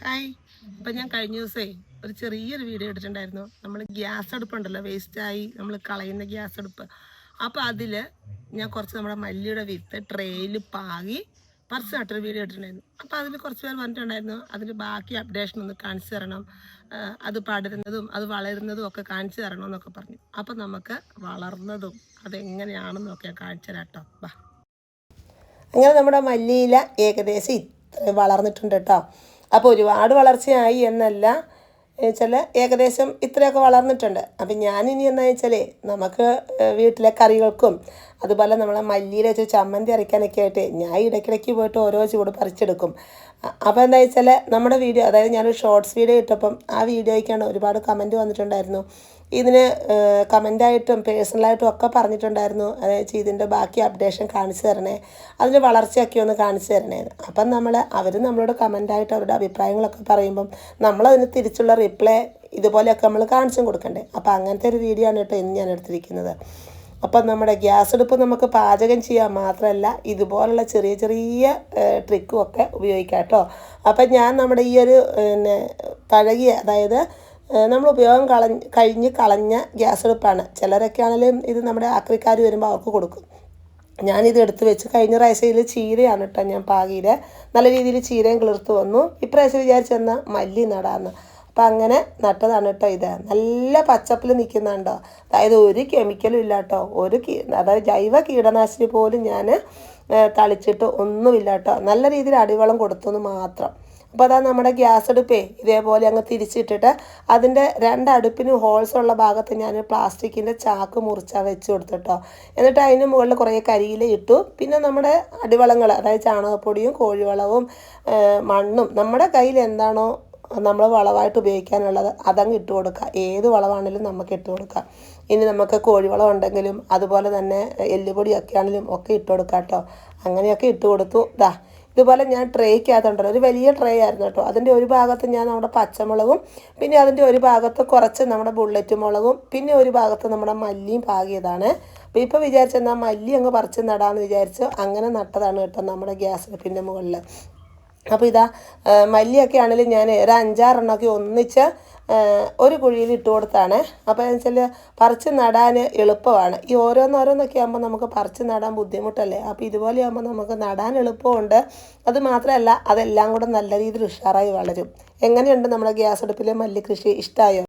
Hi. അപ്പം ഞാൻ കഴിഞ്ഞ ദിവസമേ ഒരു ചെറിയൊരു വീഡിയോ എടുത്തിട്ടുണ്ടായിരുന്നു. നമ്മൾ ഗ്യാസ് അടുപ്പുണ്ടല്ലോ വേസ്റ്റായി നമ്മൾ കളയുന്ന ഗ്യാസ് അടുപ്പ്. അപ്പോൾ അതിൽ ഞാൻ കുറച്ച് നമ്മുടെ മല്ലിയുടെ വിത്ത് ട്രെയിൽ പാകി പറിച്ച് നട്ടൊരു വീഡിയോ ഇട്ടിട്ടുണ്ടായിരുന്നു അപ്പോൾ അതിൽ കുറച്ച് പേർ പറഞ്ഞിട്ടുണ്ടായിരുന്നു അതിന് ബാക്കി അപ്ഡേഷൻ ഒന്ന് കാണിച്ചു തരണം. അത് പടരുന്നതും അത് വളരുന്നതും ഒക്കെ കാണിച്ചു തരണം എന്നൊക്കെ പറഞ്ഞു. അപ്പം നമുക്ക് വളർന്നതും അതെങ്ങനെയാണെന്നൊക്കെ കാണിച്ചു തരാം കേട്ടോ ബാ അങ്ങനെ നമ്മുടെ മല്ലിയില ഏകദേശം ഇത്ര വളർന്നിട്ടുണ്ട് കേട്ടോ അപ്പോൾ ഒരുപാട് വളർച്ചയായി എന്നല്ല വെച്ചാൽ ഏകദേശം ഇത്രയൊക്കെ വളർന്നിട്ടുണ്ട്. അപ്പം ഇനി എന്താ വെച്ചാൽ നമുക്ക് വീട്ടിലെ കറികൾക്കും അതുപോലെ നമ്മളെ മല്ലിയിൽ വെച്ച് ചമ്മന്തി അരയ്ക്കാനൊക്കെ ആയിട്ട് ഞാൻ ഇടയ്ക്കിടയ്ക്ക് പോയിട്ട് ഓരോ ചൂട് പറിച്ചെടുക്കും. അപ്പോൾ എന്താ വെച്ചാൽ നമ്മുടെ വീഡിയോ അതായത് ഞാനൊരു ഷോർട്സ് വീഡിയോ ഇട്ടപ്പം ആ വീഡിയോയ്ക്കാണ് ഒരുപാട് കമന്റ് വന്നിട്ടുണ്ടായിരുന്നു. ഇതിന് കമന്റായിട്ടും പേഴ്സണലായിട്ടും ഒക്കെ പറഞ്ഞിട്ടുണ്ടായിരുന്നു. അതായത് ഇതിന്റെ ബാക്കി അപ്ഡേഷൻ കാണിച്ചു തരണേ. അതിന്റെ വളർച്ചയൊക്കെ ഒന്ന് കാണിച്ചു തരണേ. അപ്പം നമ്മൾ അവർ നമ്മളോട് കമന്റായിട്ട് അവരുടെ അഭിപ്രായങ്ങളൊക്കെ പറയുമ്പം നമ്മളതിന് തിരിച്ചുള്ള റിപ്ലൈ ഇതുപോലെയൊക്കെ നമ്മൾ കാണിച്ചും കൊടുക്കണ്ടേ. അപ്പോൾ അങ്ങനത്തെ ഒരു വീഡിയോ ആണ് കേട്ടോ ഇന്ന് ഞാൻ എടുത്തിരിക്കുന്നത്. അപ്പം നമ്മുടെ ഗ്യാസ് അടുപ്പ് നമുക്ക് പാചകം ചെയ്യാൻ മാത്രമല്ല ഇതുപോലുള്ള ചെറിയ ചെറിയ ട്രിക്കും ഒക്കെ ഉപയോഗിക്കാം കേട്ടോ. അപ്പം ഞാൻ നമ്മുടെ ഈ ഒരു പിന്നെ പഴകിയ അതായത് നമ്മൾ ഉപയോഗം കളഞ്ഞ് കഴിഞ്ഞ് കളഞ്ഞ ഗ്യാസ് അടുപ്പാണ്. ചിലരൊക്കെ ആണെങ്കിലും ഇത് നമ്മുടെ ആക്രിക്കാർ വരുമ്പോൾ അവർക്ക് കൊടുക്കും. ഞാനിത് എടുത്ത് വെച്ച് കഴിഞ്ഞ പ്രാവശ്യത്തിൽ ചീരയാണ് കേട്ടോ ഞാൻ പാകിയിൽ നല്ല രീതിയിൽ ചീരയും കിളിർത്ത് വന്നു. ഇപ്രാവശ്യം വിചാരിച്ചെന്നാൽ മല്ലി നടാന്ന്. അപ്പം അങ്ങനെ നട്ടതാണ് കേട്ടോ ഇത്. നല്ല പച്ചപ്പിൽ നിൽക്കുന്നുണ്ടോ അതായത് ഒരു കെമിക്കലും ഇല്ല കേട്ടോ ഒരു കീ അതായത് ജൈവ കീടനാശിനി പോലും ഞാൻ തളിച്ചിട്ട് ഒന്നുമില്ല കേട്ടോ നല്ല രീതിയിൽ അടിവളം കൊടുത്തെന്ന് മാത്രം. അപ്പോൾ അതാ നമ്മുടെ ഗ്യാസ് അടുപ്പേ ഇതേപോലെ അങ്ങ് തിരിച്ചിട്ടിട്ട് അതിന്റെ രണ്ട് അടുപ്പിനും ഹോൾസ് ഉള്ള ഭാഗത്ത് ഞാൻ പ്ലാസ്റ്റിക്കിന്റെ ചാക്ക് മുറിച്ചാൽ വെച്ച് കൊടുത്തിട്ടോ. എന്നിട്ട് അതിന് മുകളിൽ കുറേ കരിയില ഇട്ടു. പിന്നെ നമ്മുടെ അടിവളങ്ങൾ അതായത് ചാണകപ്പൊടിയും കോഴിവളവും മണ്ണും നമ്മുടെ കയ്യിൽ എന്താണോ നമ്മൾ വളമായിട്ട് ഉപയോഗിക്കാനുള്ളത് അതങ്ങ് ഇട്ട് കൊടുക്കുക. ഏത് വളമാണെങ്കിലും നമുക്ക് ഇട്ട് കൊടുക്കാം ഇനി നമുക്ക് കോഴിവളം ഉണ്ടെങ്കിലും അതുപോലെ തന്നെ എല്ലുപൊടിയൊക്കെ ആണെങ്കിലും ഒക്കെ ഇട്ട് കൊടുക്കാം കേട്ടോ. അങ്ങനെയൊക്കെ ഇട്ട് കൊടുത്തു. ദാ ഇതുപോലെ ഞാൻ ട്രേക്കകത്തുണ്ടല്ലോ ഒരു വലിയ ട്രേ ആയിരുന്നു കേട്ടോ. അതിന്റെ ഒരു ഭാഗത്ത് ഞാൻ നമ്മുടെ പച്ചമുളകും പിന്നെ അതിന്റെ ഒരു ഭാഗത്ത് കുറച്ച് നമ്മുടെ ബുള്ളറ്റ് മുളകും പിന്നെ ഒരു ഭാഗത്ത് നമ്മുടെ മല്ലിയും പാകിയതാണ്. അപ്പോൾ ഇപ്പോൾ വിചാരിച്ചെന്നാൽ മല്ലി അങ്ങ് പറിച്ച് നടാമെന്ന് വിചാരിച്ചു അങ്ങനെ നട്ടതാണ് കേട്ടോ നമ്മുടെ ഗ്യാസ് അടുപ്പിന്റെ മുകളിൽ അപ്പോൾ ഇതാ മല്ലിയൊക്കെ ആണെങ്കിലും ഞാൻ ഒരു അഞ്ചാറെണ്ണമൊക്കെ ഒന്നിച്ച് ഒരു കുഴിയിൽ ഇട്ട് കൊടുത്താണ്. അപ്പോൾ എന്ന് വെച്ചാൽ പറിച്ച് നടാൻ എളുപ്പമാണ്. ഈ ഓരോന്നോരോന്നൊക്കെ ആകുമ്പോൾ നമുക്ക് പറിച്ച് നടാൻ ബുദ്ധിമുട്ടല്ലേ? അപ്പോൾ ഇതുപോലെ ആകുമ്പോൾ നമുക്ക് നടാൻ എളുപ്പമുണ്ട്. അത് മാത്രമല്ല അതെല്ലാം കൂടെ നല്ല രീതിയിൽ ഉഷാറായി വളരും. എങ്ങനെയുണ്ട് നമ്മുടെ ഗ്യാസ് അടുപ്പിലെ മല്ലി കൃഷി ഇഷ്ടമായോ